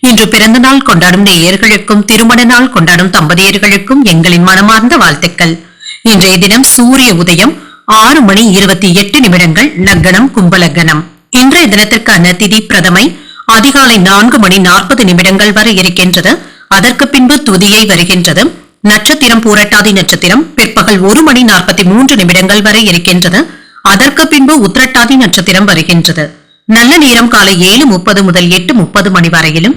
இன்று பிறந்த நாள் கொண்டாடும் நேயர்களுக்கும் திருமண நாள் கொண்டாடும் தம்பதியர்களுக்கும் எங்களின் மனமார்ந்த வாழ்த்துக்கள். இன்றைய தினம் சூரிய உதயம் ஆறு மணி இருபத்தி எட்டு நிமிடங்கள் லக்னம் கும்பலக்னம் இன்றைய தினத்திற்கான திதி பிரதமை அதிகாலை நான்கு மணி நாற்பது நிமிடங்கள் வரை இருக்கின்றது. அதற்கு பின்பு துதியை வருகின்றது. நட்சத்திரம் பூரட்டாதி நட்சத்திரம் பிற்பகல் ஒரு மணி நாற்பத்தி மூன்று நிமிடங்கள் வரை இருக்கின்றது. அதற்கு பின்பு உத்திரட்டாதி நட்சத்திரம் வருகின்றது. நல்ல நேரம் காலை ஏழு முப்பது முதல் எட்டு முப்பது மணி வரையிலும்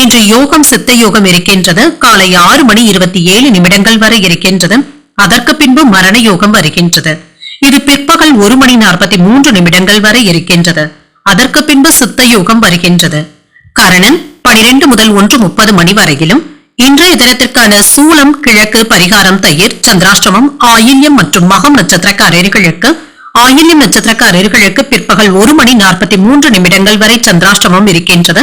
இன்று யோகம் சித்த யோகம் இருக்கின்றது. காலை ஆறு மணி இருபத்தி ஏழு நிமிடங்கள் வரை இருக்கின்றது. அதற்கு பின்பு மரண யோகம் வருகின்றது. இது பிற்பகல் ஒரு மணி நாற்பத்தி மூன்று நிமிடங்கள் வரை இருக்கின்றது. அதற்கு பின்பு சித்த யோகம் வருகின்றது. கரணம் பனிரெண்டு முதல் ஒன்று முப்பது மணி வரையிலும் இன்றைய தினத்திற்கான சூலம் கிழக்கு பரிகாரம் தயிர் சந்திராஷ்டமம் ஆயில்யம் மற்றும் மகம் நட்சத்திரக்காரர்களுக்கு ஆயில்யம் நட்சத்திரக்காரர்களுக்கு பிற்பகல் ஒரு மணி நாற்பத்தி மூன்று நிமிடங்கள் வரை சந்திராஷ்டமம் இருக்கின்றது.